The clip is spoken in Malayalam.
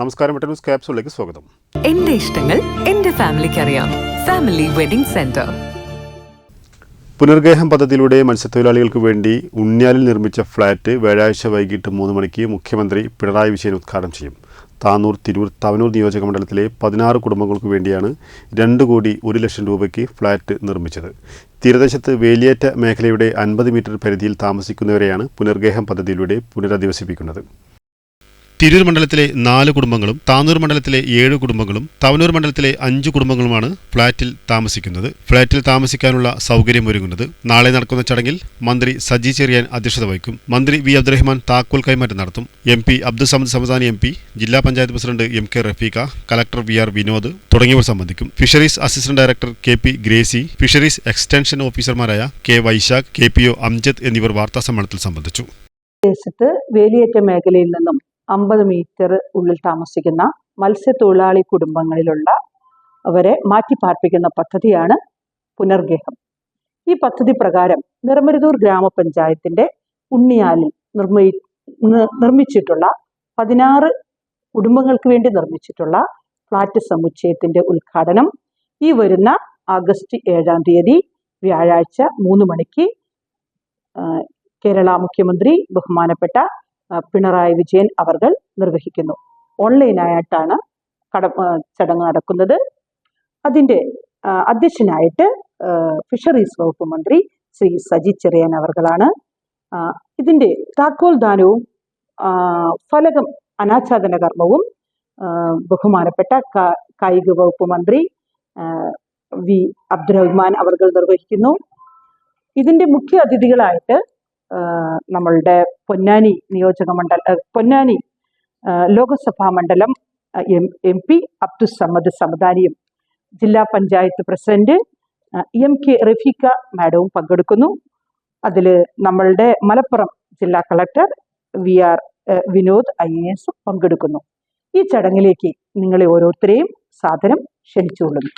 നമസ്കാരം ന്യൂസ് ക്യാപ്സൂളിലേക്ക് സ്വാഗതം. എന്റെ ഇഷ്ടങ്ങൾ എന്റെ ഫാമിലിക്ക് അറിയാം ഫാമിലി വെഡിംഗ് സെന്റർ. പുനർഗേഹം പദ്ധതിയിലൂടെ മത്സ്യത്തൊഴിലാളികൾക്ക് വേണ്ടി ഉണ്ണിയാലിൽ നിർമ്മിച്ച ഫ്ളാറ്റ് വ്യാഴാഴ്ച വൈകിട്ട് മൂന്ന് മണിക്ക് മുഖ്യമന്ത്രി പിണറായി വിജയൻ ഉദ്ഘാടനം ചെയ്യും. താനൂർ തിരൂർ തവനൂർ നിയോജക മണ്ഡലത്തിലെ പതിനാറ് കുടുംബങ്ങൾക്ക് വേണ്ടിയാണ് രണ്ട് കോടി ഒരു ലക്ഷം രൂപയ്ക്ക് ഫ്ളാറ്റ് നിർമ്മിച്ചത്. തീരദേശത്ത് വേലിയേറ്റ മേഖലയുടെ അൻപത് മീറ്റർ പരിധിയിൽ താമസിക്കുന്നവരെയാണ് പുനർഗേഹം പദ്ധതിയിലൂടെ പുനരധിവസിപ്പിക്കുന്നത്. തിരൂർ മണ്ഡലത്തിലെ നാല് കുടുംബങ്ങളും താനൂർ മണ്ഡലത്തിലെ ഏഴ് കുടുംബങ്ങളും തവനൂർ മണ്ഡലത്തിലെ അഞ്ച് കുടുംബങ്ങളുമാണ് ഫ്ളാറ്റിൽ താമസിക്കുന്നത്. ഫ്ളാറ്റിൽ താമസിക്കാനുള്ള സൗകര്യം ഒരുങ്ങുന്നത്. നാളെ നടക്കുന്ന ചടങ്ങിൽ മന്ത്രി സജി ചെറിയാൻ അധ്യക്ഷത വഹിക്കും. മന്ത്രി വി അബ്ദുറഹ്മാൻ താക്കോൽ കൈമാറ്റം നടത്തും. M P Abdussamad Samadani M P ജില്ലാ panchayat president M K Rafeeqa collector V R Vinod തുടങ്ങിയവർ സംബന്ധിക്കും. Fisheries assistant director K P Gracy fisheries extension ഓഫീസർമാരായ K Vaishakh K P O Amjad എന്നിവർ വാർത്താ സമ്മേളനത്തിൽ സംബന്ധിച്ചു. പ്രദേശത്ത് വേലിയേറ്റ മേഖലയിൽ നിന്നും അമ്പത് മീറ്റർ ഉള്ളിൽ താമസിക്കുന്ന മത്സ്യത്തൊഴിലാളി കുടുംബങ്ങളിലുള്ള അവരെ മാറ്റിപ്പാർപ്പിക്കുന്ന പദ്ധതിയാണ് പുനർഗേഹം. ഈ പദ്ധതി പ്രകാരം നിറമരുതൂർ ഗ്രാമപഞ്ചായത്തിന്റെ ഉണ്ണിയാലിൽ നിർമ്മി നിർമ്മിച്ചിട്ടുള്ള പതിനാറ് കുടുംബങ്ങൾക്ക് വേണ്ടി നിർമ്മിച്ചിട്ടുള്ള ഫ്ളാറ്റ് സമുച്ചയത്തിന്റെ ഉദ്ഘാടനം ഈ വരുന്ന ആഗസ്റ്റ് ഏഴാം തീയതി വ്യാഴാഴ്ച മൂന്ന് മണിക്ക് കേരള മുഖ്യമന്ത്രി ബഹുമാനപ്പെട്ട പിണറായി വിജയൻ അവർകൾ നിർവഹിക്കുന്നു. ഓൺലൈനായിട്ടാണ് കട ചടങ്ങ് നടക്കുന്നത്. അതിന്റെ അധ്യക്ഷനായിട്ട് ഫിഷറീസ് വകുപ്പ് മന്ത്രി ശ്രീ സജി ചെറിയാൻ അവർകളാണ്. ഇതിന്റെ താക്കോൽ ദാനവും ഫലകം അനാച്ഛാദന കർമ്മവും ബഹുമാനപ്പെട്ട കായിക വകുപ്പ് മന്ത്രി വി അബ്ദുറഹ്മാൻ അവർ നിർവഹിക്കുന്നു. ഇതിന്റെ മുഖ്യ അതിഥികളായിട്ട് നമ്മളുടെ പൊന്നാനി നിയോജക മണ്ഡല പൊന്നാനി ലോകസഭാ മണ്ഡലം എം എം പി അബ്ദുസമ്മദ് സമദാനിയും ജില്ലാ panchayat president M K Rafeeqa മാഡവും പങ്കെടുക്കുന്നു. അതിൽ നമ്മളുടെ മലപ്പുറം ജില്ലാ collector V R Vinod I A S പങ്കെടുക്കുന്നു. ഈ ചടങ്ങിലേക്ക് നിങ്ങളെ ഓരോരുത്തരെയും സാധനം ക്ഷണിച്ചുകൊള്ളുന്നു.